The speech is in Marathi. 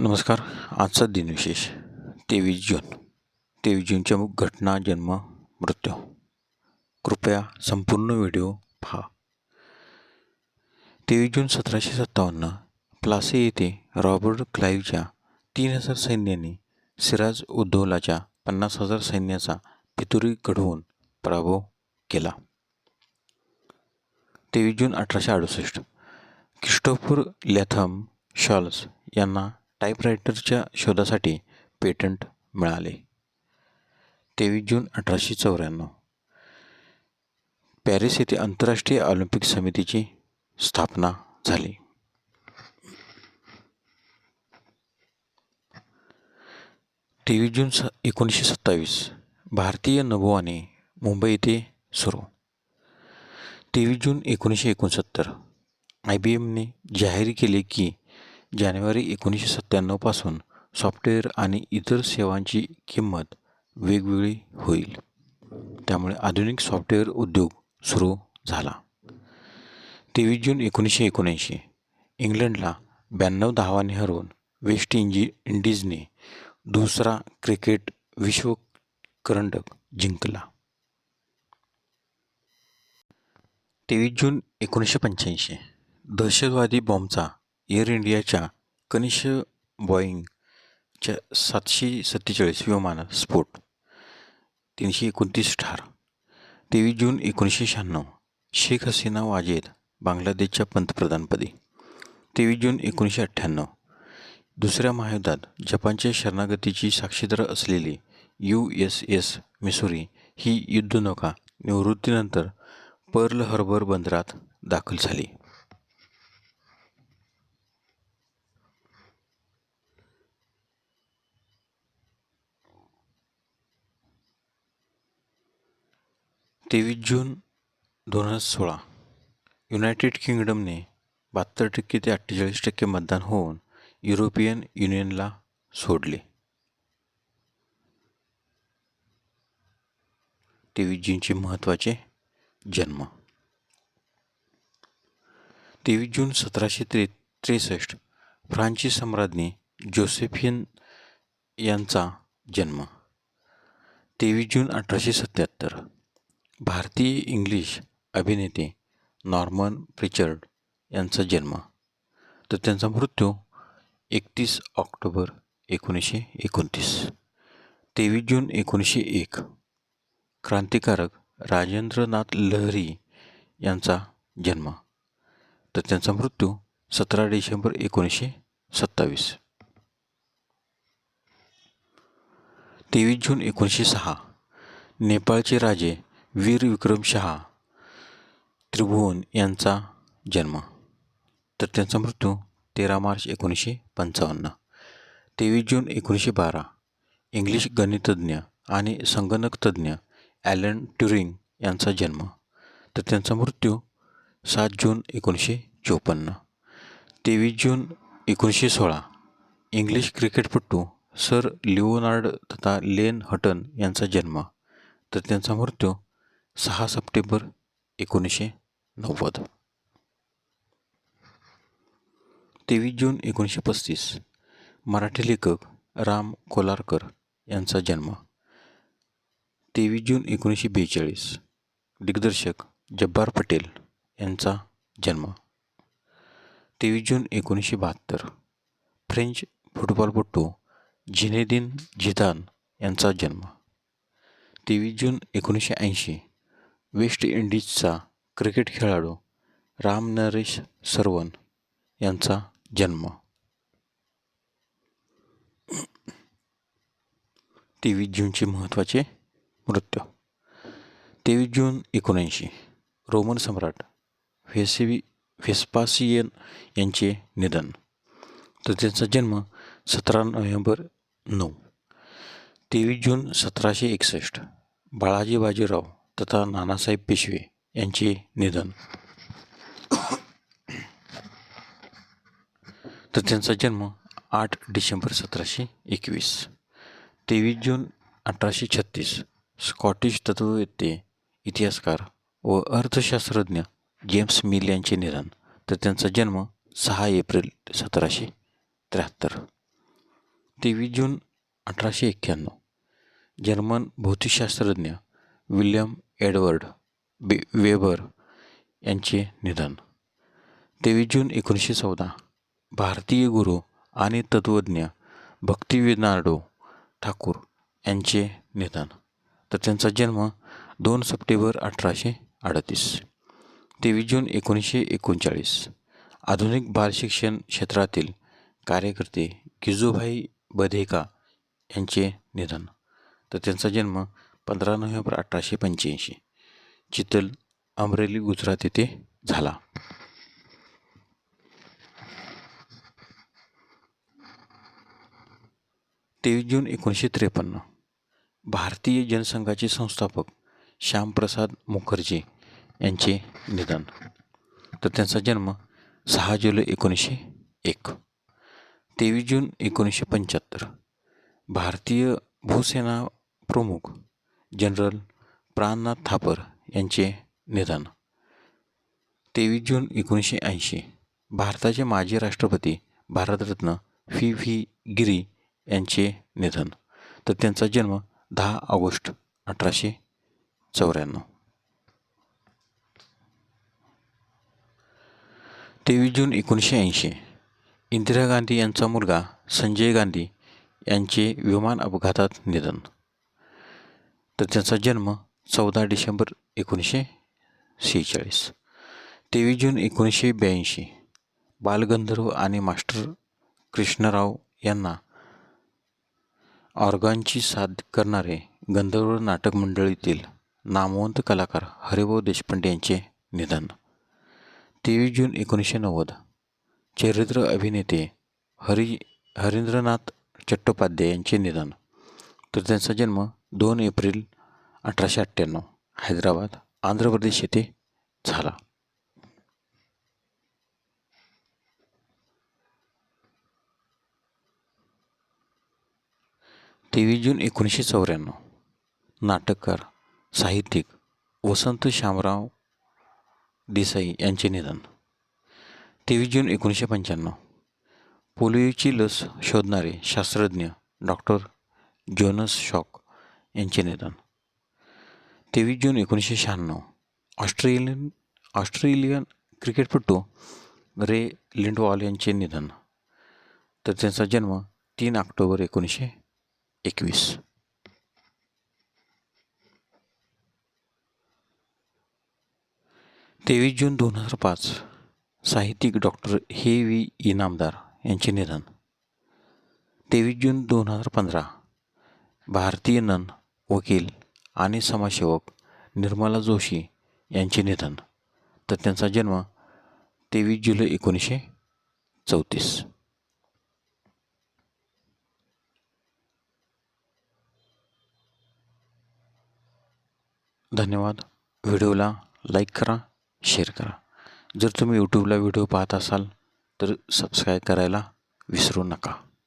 नमस्कार. आजचा दिनविशेष तेवीस जून. तेवीस जूनच्या मुख घटना जन्म मृत्यू. कृपया संपूर्ण व्हिडिओ पहा. तेवीस जून सतराशे सत्तावन्न प्लासे येथे रॉबर्ट क्लाईव्हच्या तीन हजार सैन्यांनी सिराज उद्दौलाच्या पन्नास हजार सैन्याचा पितुरी घडवून पराभव केला. तेवीस जून अठराशे अडुसष्ट क्रिस्टोफर लॅथम शॉल्स यांना टाईपरायटरच्या शोधासाठी पेटंट मिळाले. तेवीस जून अठराशे चौऱ्याण्णव. पॅरिस येथे आंतरराष्ट्रीय ऑलिम्पिक समितीची स्थापना झाली. तेवीस जून स एकोणीसशे सत्तावीस भारतीय नभोवाणी मुंबई येथे सुरू. तेवीस जून एकोणीसशे एकोणसत्तर आय बी एमने जाहीर केले की जानेवारी एकोणीसशे सत्त्याण्णवपासून सॉफ्टवेअर आणि इतर सेवांची किंमत वेगवेगळी होईल. त्यामुळे आधुनिक सॉफ्टवेअर उद्योग सुरू झाला. तेवीस जून एकोणीसशे एकोणऐंशी इंग्लंडला ब्याण्णव धावांनी हरवून वेस्ट इंजि इंडिजने दुसरा क्रिकेट विश्वकरंडक जिंकला. तेवीस जून एकोणीसशे पंच्याऐंशी दहशतवादी बॉम्बचा एअर इंडियाच्या कनिष बॉईंगच्या सातशे सत्तेचाळीस विमानात स्फोट तीनशे एकोणतीस ठार. तेवीस जून एकोणीसशे शहाण्णव शेख हसीना वाजेद बांगलादेशच्या पंतप्रधानपदी. तेवीस जून एकोणीसशे अठ्ठ्याण्णव दुसऱ्या महायुद्धात जपानच्या शरणागतीची साक्षीदार असलेली यू एस एस मिसोरी ही युद्धनौका निवृत्तीनंतर पर्ल हार्बर बंदरात दाखल झाली. तेवीस जून दोन हजार सोळा. युनायटेड किंगडमने बहात्तर टक्के ते अठ्ठेचाळीस टक्के मतदान होऊन युरोपियन युनियनला सोडले. तेवीस जूनचे महत्त्वाचे जन्म. तेवीस जून सतराशे त्रे त्रेसष्ट फ्रान्सची सम्राज्ञी जोसेफिन यांचा जन्म. तेवीस जून अठराशे सत्याहत्तर भारतीय इंग्लिश अभिनेते नॉर्मन प्रिचर्ड यांचा जन्म. तर त्यांचा मृत्यू एकतीस ऑक्टोबर एकोणीसशे एकोणतीस. तेवीस जून एकोणीसशे एक क्रांतिकारक राजेंद्रनाथ लहरी यांचा जन्म. तर त्यांचा मृत्यू सतरा डिसेंबर एकोणीसशे सत्तावीस. तेवीस जून एकोणीसशे सहा नेपाळचे राजे वीर विक्रम शहा त्रिभुवन यांचा जन्म. तर त्यांचा मृत्यू तेरा मार्च एकोणीसशे पंचावन्न. तेवीस जून एकोणीसशे बारा. इंग्लिश गणितज्ञ आणि संगणकतज्ञ ॲलन ट्युरिंग यांचा जन्म. तर त्यांचा मृत्यू सात जून एकोणीसशे चोपन्न. तेवीस जून एकोणीसशे सोळा. इंग्लिश क्रिकेटपटू सर लिओनार्ड तथा लेन हटन यांचा जन्म. तर त्यांचा मृत्यू सहा सप्टेंबर एकोणीसशे नव्वद. तेवीस जून एकोणीसशे पस्तीस. मराठी लेखक राम कोलारकर यांचा जन्म. तेवीस जून एकोणीसशे बेचाळीस. दिग्दर्शक जब्बार पटेल यांचा जन्म. तेवीस जून एकोणीसशे बहात्तर. फ्रेंच फुटबॉलपटू झिनेदिन झिदान यांचा जन्म. तेवीस जून एकोणीसशे ऐंशी. वेस्ट इंडिजचा क्रिकेट खेळाडू राम नरेश सरवन यांचा जन्म. तेवीस जूनचे महत्त्वाचे मृत्यू. तेवीस जून एकोणऐंशी रोमन सम्राट फेसिवी फेस्पासियन यांचे निधन. तर त्यांचा जन्म सतरा नोव्हेंबर नऊ. तेवीस जून सतराशे एकसष्ट बाळाजी बाजीराव तथा नानासाहेब पेशवे यांचे निधन. तर त्यांचा जन्म आठ डिसेंबर सतराशे एकवीस तेवीस जून अठराशे छत्तीस. स्कॉटिश तत्ववेत्ते इतिहासकार व अर्थशास्त्रज्ञ जेम्स मिल यांचे निधन. तर त्यांचा जन्म सहा एप्रिल सतराशे त्र्याहत्तर तेवीस जून अठराशे एक्क्याण्णव. जर्मन भौतिकशास्त्रज्ञ विल्यम एडवर्ड बे वेबर यांचे निधन. तेवीस जून एकोणीसशे चौदा भारतीय गुरु आणि तत्त्वज्ञ भक्तिविनाडो ठाकूर यांचे निधन. तर त्यांचा जन्म दोन सप्टेंबर अठराशे अडतीस. तेवीस जून एकोणीसशे एकोणचाळीस आधुनिक बालशिक्षण क्षेत्रातील कार्यकर्ते गिजूभाई बधेका यांचे निधन. तर त्यांचा जन्म पंधरा नोव्हेंबर अठराशे पंच्याऐंशी. चितल अमरेली गुजरात येथे झाला. तेवीस जून एकोणीसशे त्रेपन्न. भारतीय जनसंघाचे संस्थापक श्यामप्रसाद मुखर्जी यांचे निधन. तर त्यांचा जन्म सहा जुलै एकोणीसशे एक. तेवीस जून एकोणीसशे पंच्याहत्तर. भारतीय भूसेना प्रमुख जनरल प्राणनाथ थापर यांचे निधन. तेवीस जून एकोणीसशे ऐंशी भारताचे माजी राष्ट्रपती भारतरत्न व्ही व्ही गिरी यांचे निधन. तर त्यांचा जन्म दहा ऑगस्ट अठराशे चौऱ्याण्णव. तेवीस जून एकोणीसशे ऐंशी इंदिरा गांधी यांचा मुलगा संजय गांधी यांचे विमान अपघातात निधन. तर त्यांचा जन्म चौदा डिसेंबर एकोणीसशे सेहेचाळीस. तेवीस जून एकोणीसशे ब्याऐंशी. बालगंधर्व आणि मास्टर कृष्णराव यांना ऑर्गानची साथ करणारे गंधर्व नाटक मंडळीतील नामवंत कलाकार हरिभाऊ देशपांडे यांचे निधन. तेवीस जून एकोणीसशे नव्वद. चरित्र अभिनेते हरी हरींद्रनाथ चट्टोपाध्याय यांचे निधन. तर त्यांचा जन्म दोन एप्रिल अठराशे अठ्ठ्याण्णव हैदराबाद आंध्र प्रदेश येथे झाला. तेवीस जून एकोणीसशे चौऱ्याण्णव नाटककार साहित्यिक वसंत शामराव देसाई यांचे निधन. तेवीस जून एकोणीसशे पंच्याण्णव पोलिओची लस शोधणारे शास्त्रज्ञ डॉक्टर जोनस शॉक यांचे निधन. तेवीस जून एकोणीसशे शहाण्णव ऑस्ट्रेलियन ऑस्ट्रेलियन क्रिकेटपटू रे लिंडवॉल यांचे निधन. तर त्यांचा जन्म तीन ऑक्टोबर एकोणीसशे एकवीस. तेवीस जून दोन हजार पाच साहित्यिक डॉक्टर हे व्ही इनामदार यांचे निधन. तेवीस जून दोन हजार पंधरा भारतीय नन वकील आणि समाजसेवक निर्मला जोशी यांचे निधन. तर त्यांचा जन्म तेवीस जुलै एकोणीसशे चौतीस. धन्यवाद. व्हिडिओला लाईक करा शेअर करा. जर तुम्ही यूट्यूबला व्हिडिओ पाहत असाल तर सबस्क्राईब करायला विसरू नका.